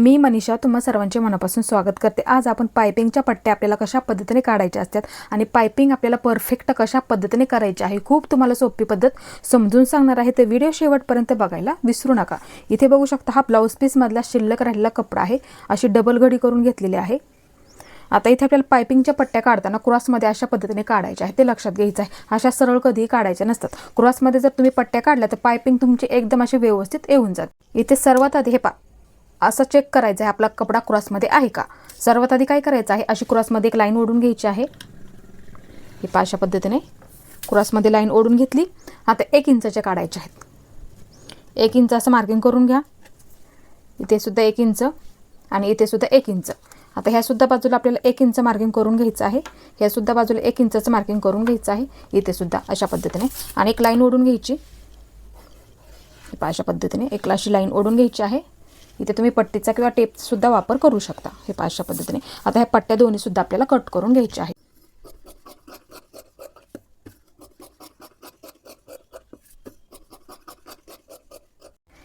मी मनीषा तुम्हा सर्वांचे मनापासून स्वागत करते. आज आपण पायपिंगच्या पट्ट्या आपल्याला कशा पद्धतीने काढायच्या असतात आणि पायपिंग आपल्याला परफेक्ट कशा पद्धतीने करायची आहे खूप तुम्हाला सोपी पद्धत समजून सांगणार आहे. ते व्हिडिओ शेवटपर्यंत बघायला विसरू नका. इथे बघू शकता हा ब्लाऊज पीसमधला शिल्लक राहिलेला कपडा आहे. अशी डबल घडी करून घेतलेली आहे. आता इथे आपल्याला पायपिंगच्या पट्ट्या काढताना क्रॉसमध्ये अशा पद्धतीने काढायच्या आहे. ते लक्षात घ्यायचं आहे. अशा सरळ कधीही काढायच्या नसतात. क्रॉसमध्ये जर तुम्ही पट्ट्या काढल्या तर पायपिंग तुमची एकदम अशी व्यवस्थित येऊन जाते. इथे सर्वात आधी हे पा असं चेक करायचं आहे आपला कपडा क्रॉसमध्ये आहे का? सर्वात आधी काय करायचं आहे? अशी क्रॉसमध्ये एक लाईन ओढून घ्यायची आहे. हे पाशा पद्धतीने. क्रॉसमध्ये लाईन ओढून घेतली. आता एक इंचाच्या काढायच्या आहेत. एक इंच असं मार्किंग करून घ्या. इथे सुद्धा एक इंच आणि इथे सुद्धा एक इंच. आता ह्यासुद्धा बाजूला आपल्याला एक इंच मार्किंग करून घ्यायचं आहे. ह्यासुद्धा बाजूला एक इंचाचं मार्किंग करून घ्यायचं आहे. इथे सुद्धा अशा पद्धतीने. आणि एक लाईन ओढून घ्यायची. अशा पद्धतीने. एक अशी लाईन ओढून घ्यायची आहे. इथे तुम्ही पट्टीचा किंवा टेपसुद्धा वापर करू शकता हे पाचशा पद्धतीने. आता ह्या पट्ट्या दोन्हीसुद्धा आपल्याला कट करून घ्यायच्या आहे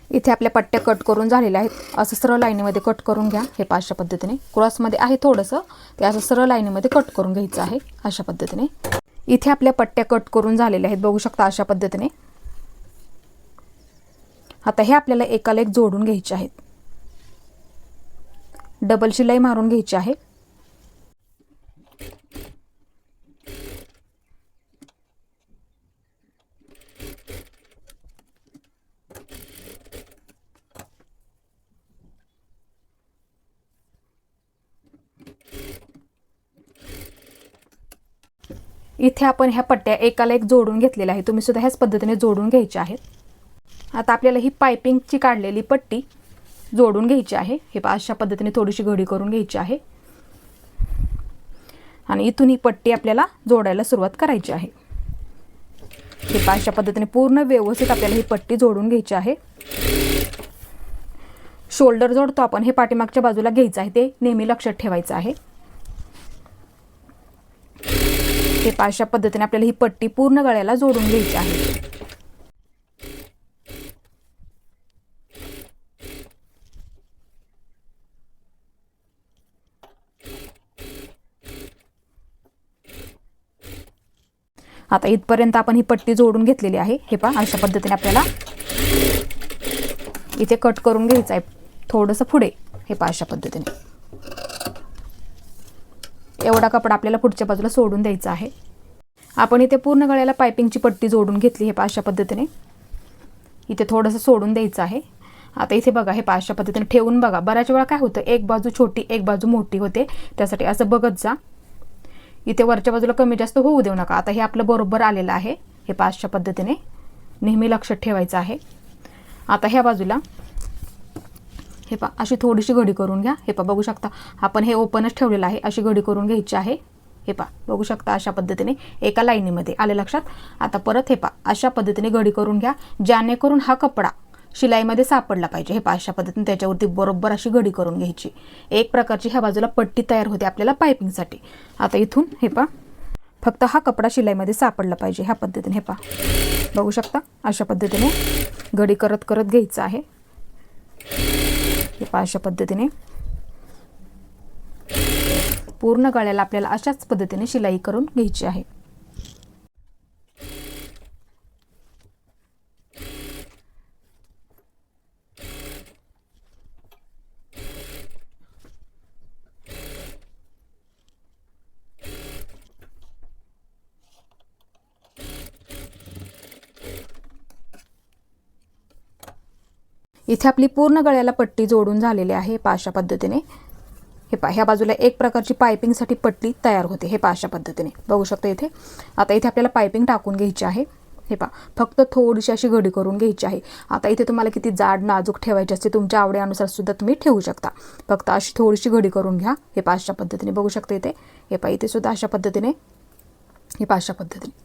इथे आपल्या पट्ट्या कट करून झालेल्या आहेत. असं सरळ लाईनीमध्ये कट करून घ्या हे पाचशा पद्धतीने. क्रॉसमध्ये आहे थोडंसं ते असं सरळ लाईनीमध्ये कट करून घ्यायचं आहे अशा पद्धतीने. इथे आपल्या पट्ट्या कट करून झालेल्या आहेत बघू शकता अशा पद्धतीने. आता हे आपल्याला एकाला एक जोडून घ्यायचे आहेत. डबल शिलाई मारून घ्यायची आहे. इथे आपण ह्या पट्ट्या एकाला एक जोडून घेतलेल्या आहे तुम्ही सुद्धा ह्याच पद्धतीने जोडून घ्यायच्या आहेत. आता आपल्याला ही पायपिंगची काढलेली पट्टी जोडून घ्यायची आहे. हे पा अशा पद्धतीने थोडीशी घडी करून घ्यायची आहे. आणि इथून ही पट्टी आपल्याला जोडायला सुरुवात करायची आहे. हे पा अशा पद्धतीने पूर्ण व्यवस्थित आपल्याला ही पट्टी जोडून घ्यायची आहे. शोल्डर जोडतो आपण. हे पाठीमागच्या बाजूला घ्यायचं आहे. ते नेहमी लक्षात ठेवायचं आहे. हे पा अशा पद्धतीने आपल्याला ही पट्टी पूर्ण गळ्याला जोडून घ्यायची आहे. आता इथपर्यंत आपण ही पट्टी जोडून घेतलेली आहे. हे पहा अशा पद्धतीने आपल्याला इथे कट करून घ्यायचं आहे. थोडंसं पुढे. हे पहा अशा पद्धतीने. एवढा कपडा आपल्याला पुढच्या बाजूला सोडून द्यायचा आहे. आपण इथे पूर्ण गळ्याला पायपिंगची पट्टी जोडून घेतली. हे पहा अशा पद्धतीने. इथे थोडंसं सोडून द्यायचं आहे. आता इथे बघा हे पहा अशा पद्धतीने ठेवून बघा. बऱ्याच वेळा काय होतं एक बाजू छोटी एक बाजू मोठी होते. त्यासाठी असं बघत जा. इथे वरच्या बाजूला कमी जास्त होऊ देऊ नका. आता हे आपलं बरोबर आलेलं आहे. हे पाचच्या पद्धतीने नेहमी लक्षात ठेवायचं आहे. आता ह्या बाजूला हे पा अशी थोडीशी घडी करून घ्या. हे पा बघू शकता आपण हे ओपनच ठेवलेलं आहे. अशी घडी करून घ्यायची आहे. हे पा बघू शकता अशा पद्धतीने एका लाईनीमध्ये. आले लक्षात? आता परत हे पा अशा पद्धतीने घडी करून घ्या जेणेकरून हा कपडा शिलाईमध्ये सापडला पाहिजे. हे पाचशा पद्धतीने त्याच्यावरती बरोबर अशी घडी करून घ्यायची. एक प्रकारची ह्या बाजूला पट्टी तयार होते आपल्याला पायपिंगसाठी आता इथून हे पा फक्त हा कपडा शिलाईमध्ये सापडला पाहिजे ह्या पद्धतीने. हे पा बघू शकता? अशा पद्धतीने घडी करत करत घ्यायचं आहे. हे पा अशा पद्धतीने. पूर्ण गळ्याला आपल्याला अशाच पद्धतीने शिलाई करून घ्यायची आहे. इथे आपली पूर्ण गळ्याला पट्टी जोडून झालेली आहे पाशा पद्धतीने. हे पा ह्या बाजूला एक प्रकारची पायपिंगसाठी पट्टी तयार होते हे पाशा पद्धतीने. बघू शकता इथे. आता इथे आपल्याला पायपिंग टाकून घ्यायची आहे. हे पा फक्त थोडीशी अशी घडी करून घ्यायची आहे. आता इथे तुम्हाला किती जाड नाजूक ठेवायची असते तुमच्या आवडीनुसार सुद्धा तुम्ही ठेवू शकता. फक्त अशी थोडीशी घडी करून घ्या हे पाचशा पद्धतीने. बघू शकता इथे. हे पा इथे सुद्धा अशा पद्धतीने. हे पाचशा पद्धतीने.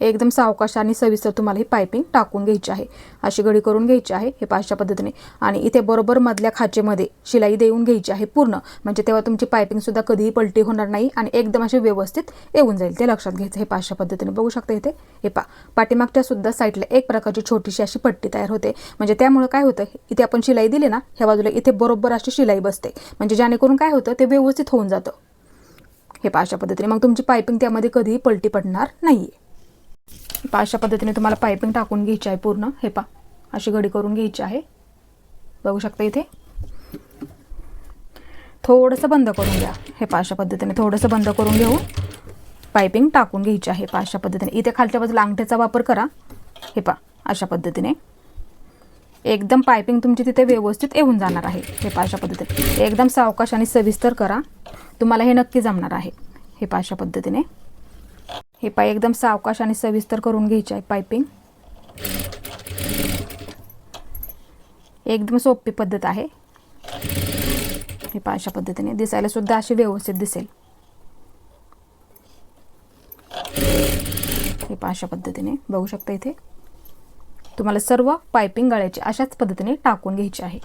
एकदम सावकाश आणि सविस्तर तुम्हाला ही पायपिंग टाकून घ्यायची आहे. अशी गडी करून घ्यायची आहे हे पाचशा पद्धतीने. आणि इथे बरोबर मधल्या खाचेमध्ये शिलाई देऊन घ्यायची आहे पूर्ण. म्हणजे तेव्हा तुमची पायपिंगसुद्धा कधीही पलटी होणार नाही आणि एकदम अशी व्यवस्थित येऊन जाईल. ते लक्षात घ्यायचं हे पाचशा पद्धतीने बघू शकता इथे. हे पा पाठीमागच्या सुद्धा साईडला एक प्रकारची छोटीशी अशी पट्टी तयार होते. म्हणजे त्यामुळे काय होतं? इथे आपण शिलाई दिली ना ह्या बाजूला इथे बरोबर अशी शिलाई बसते. म्हणजे जेणेकरून काय होतं? ते व्यवस्थित होऊन जातं. हे पाचशा पद्धतीने. मग तुमची पायपिंग त्यामध्ये कधीही पलटी पडणार नाही आहे अशा पद्धतीने तुम्हाला पायपिंग टाकून घ्यायची आहे पूर्ण. हे पा अशी घडी करून घ्यायची आहे. बघू शकता इथे? थोडंसं बंद करून घ्या. हे पाशा अशा पद्धतीने थोडंसं बंद करून घेऊन पायपिंग टाकून घ्यायची आहे. पहा अशा पद्धतीने. इथे खालच्या बाजूला अंगठ्याचा वापर करा. हे पा अशा पद्धतीने. एकदम पायपिंग तुमची तिथे व्यवस्थित येऊन जाणार आहे. हे पाशा अशा पद्धतीने. एकदम सावकाश आणि सविस्तर करा. तुम्हाला हे नक्की जमणार आहे. हे पाशा अशा पद्धतीने. हे पाय एकदम सावकाश आणि सविस्तर करून घ्यायचे आहे पायपिंग. एकदम सोपी पद्धत आहे. हे पहा अशा पद्धतीने दिसायला सुद्धा अशी व्यवस्थित दिसेल. हे पहा अशा पद्धतीने बघू शकता इथे. तुम्हाला सर्व पायपिंग गळ्याची अशाच पद्धतीने टाकून घ्यायची आहे.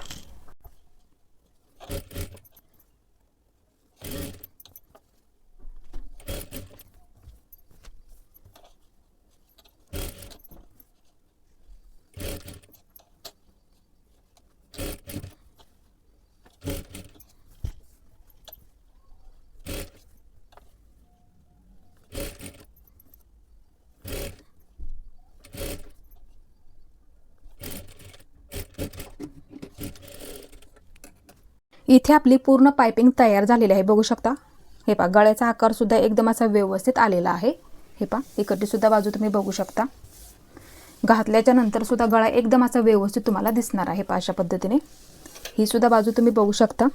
इथे आपली पूर्ण पायपिंग तयार झालेली आहे. बघू शकता. हे पा गळ्याचा आकारसुद्धा एकदम असा व्यवस्थित आलेला आहे. हे पा इकडचीसुद्धा बाजू तुम्ही बघू शकता. घातल्याच्या नंतरसुद्धा गळा एकदम असा व्यवस्थित तुम्हाला दिसणार आहे पा अशा पद्धतीने. ही सुद्धा बाजू तुम्ही बघू शकता.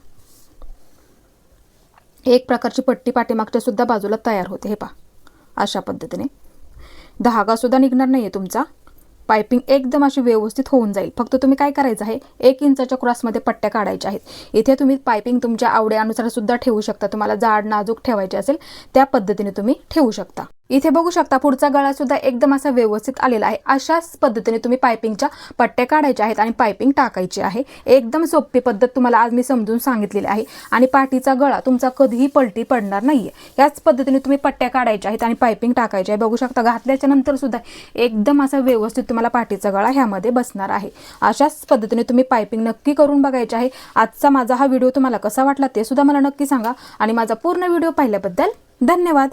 एक प्रकारची पट्टी पाठीमागच्या सुद्धा बाजूला तयार होते. हे पा अशा पद्धतीने. धागासुद्धा निघणार नाही आहे तुमचा. पायपिंग एकदम अशी व्यवस्थित होऊन जाईल. फक्त तुम्ही काय करायचं आहे एक इंचाच्या क्रॉसमध्ये पट्ट्या काढायच्या आहेत. इथे तुम्ही पायपिंग तुमच्या आवड्यानुसार सुद्धा ठेवू शकता. तुम्हाला जाड नाजूक ठेवायचे असेल त्या पद्धतीने तुम्ही ठेवू शकता. इथे बघू शकता पुढचा गळा सुद्धा एकदम असा व्यवस्थित आलेला आहे. अशाच पद्धतीने तुम्ही पायपिंगच्या पट्ट्या काढायच्या आहेत आणि पायपिंग टाकायची आहे. एकदम सोपी पद्धत तुम्हाला आज मी समजून सांगितलेली आहे. आणि पाठीचा गळा तुमचा कधीही पलटी पडणार नाहीये. याच पद्धतीने तुम्ही पट्ट्या काढायच्या आहेत आणि पायपिंग टाकायची आहे. बघू शकता घातल्याच्या नंतर सुद्धा एकदम असा व्यवस्थित तुम्हाला पाठीचा गळा ह्यामध्ये बसणार आहे. अशाच पद्धतीने तुम्ही पायपिंग नक्की करून बघायचे आहे. आजचा माझा हा व्हिडिओ तुम्हाला कसा वाटला ते सुद्धा मला नक्की सांगा. आणि माझा पूर्ण व्हिडिओ पाहिल्याबद्दल धन्यवाद.